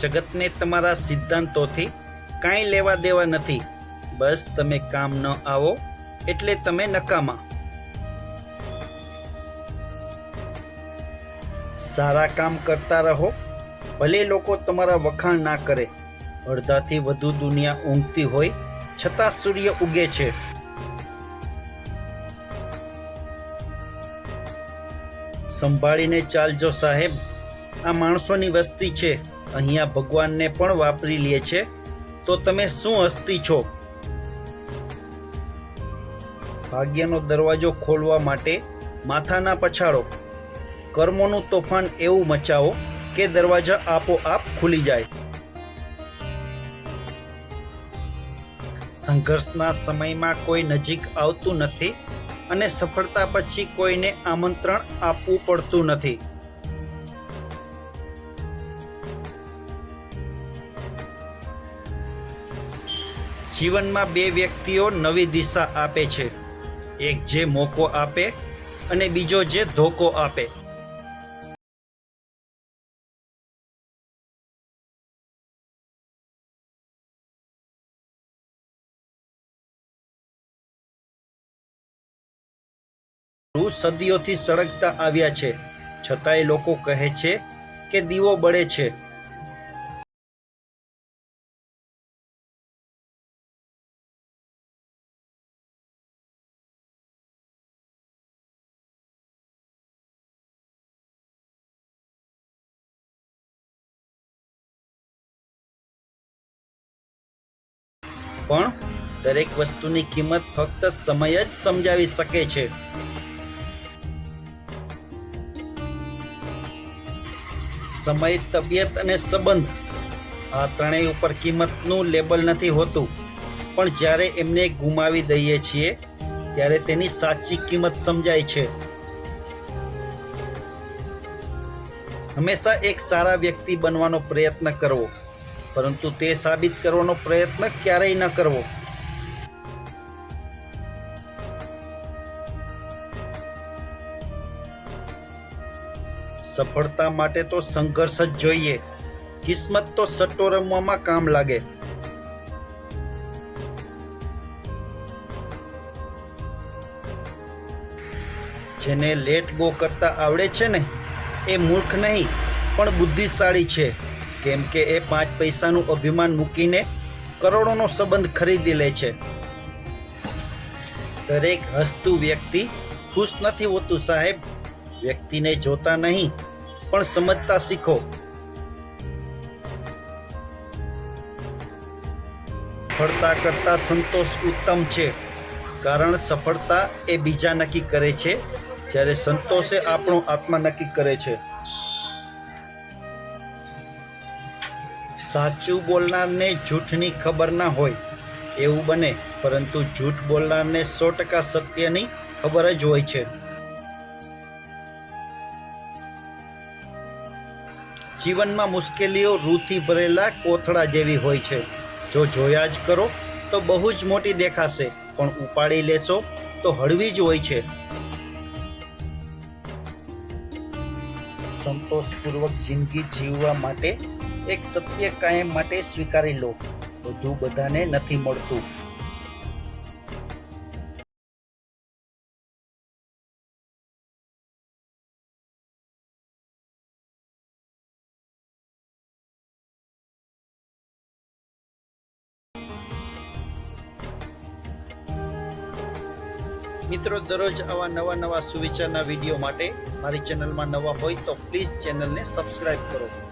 જગતને તમારા સિદ્ધાંતોથી કાંઈ લેવા દેવા નથી. બસ તમે કામ ન આવો, એટલે તમે નકામા. સારા કામ કરતા રહો, ભલે લોકો તમારા વખાણ ના કરે. અડધાથી વધુ દુનિયા ઊંઘતી હોય, છતાં સૂર્ય ઉગે છે. સંભાળીને ચાલજો સાહેબ, આ માણસોની વસ્તી છે. અહીંયા ભગવાનને પણ વાપરી લે છે. તો તમે શું હસ્તી છો? ભાગ્યનો દરવાજો ખોલવા માટે માથાના પછાડો. કર્મોનું તોફાન એવું મચાવો કે દરવાજા આપોઆપ ખુલી જાય. સંઘર્ષના સમયમાં કોઈ નજીક આવતું નથી અને સફળતા પછી કોઈને આમંત્રણ આપવું પડતું નથી. જીવનમાં બે વ્યક્તિઓ નવી દિશા આપે છે. એક જે મોકો આપે અને બીજો જે ધોકો આપે. સદીઓથી સળગતા આવ્યા છે. છતાંય લોકો કહે છે કે દીવો બળે છે. પણ દરેક વસ્તુની કિંમત ફક્ત સમય જ સમજાવી શકે છે. સમય, તબિયત અને સંબંધ આ ત્રણેય ઉપર કિંમતનું લેબલ નથી હોતું. પણ જ્યારે એમને ગુમાવી દઈએ છીએ, ત્યારે તેની સાચી કિંમત સમજાય છે. હંમેશા એક સારા વ્યક્તિ બનવાનો પ્રયત્ન કરવો. પરંતુ તે સાબિત કરવાનો પ્રયત્ન ક્યારેય ન કરવો. સફળતા માટે તો સંઘર્ષ જ જોઈએ. કિસ્મત તો સટ્ટો રમવામાં કામ લાગે. જેને લેટ ગો કરતા આવડે છે ને, એ મૂર્ખ નહીં, પણ બુદ્ધિશાળી છે. કેમ કે એ પાંચ પૈસાનું અભિમાન મૂકીને કરોડોનો સંબંધ ખરીદી લે છે. દરેક હસતું વ્યક્તિ ખુશ નથી હોતું સાહેબ. વ્યક્તિને જોતા નહીં, પણ સમજતા શીખો. સફળતા કરતા સંતોષ ઉત્તમ છે, કારણ સફળતા એ બીજા નક્કી કરે છે, જ્યારે સંતોષે આપણો આત્મા નક્કી કરે છે. સાચું બોલનારને જૂઠની ખબર ના હોય, એવું બને, પરંતુ જૂઠ બોલનારને સો ટકા સત્યની ખબર જ હોય છે. જીવનમાં મુશ્કેલીઓ રૂથી ભરેલા કોથળા જેવી હોય છે. જો જોયા જ કરો, તો બહુ જ મોટી દેખાશે, પણ ઉપાડી લેશો, તો હળવી જ હોય છે. સંતોષપૂર્વક જિંદગી જીવવા માટે એક સત્ય કાયમ માટે સ્વીકારી લો બધું બધાને નથી મળતું. મિત્રો, દરરોજ આવા નવા નવા સુવિચારના વીડિયો માટે મારી ચેનલમાં નવા હોય તો પ્લીઝ ચેનલને સબસ્ક્રાઇબ કરો.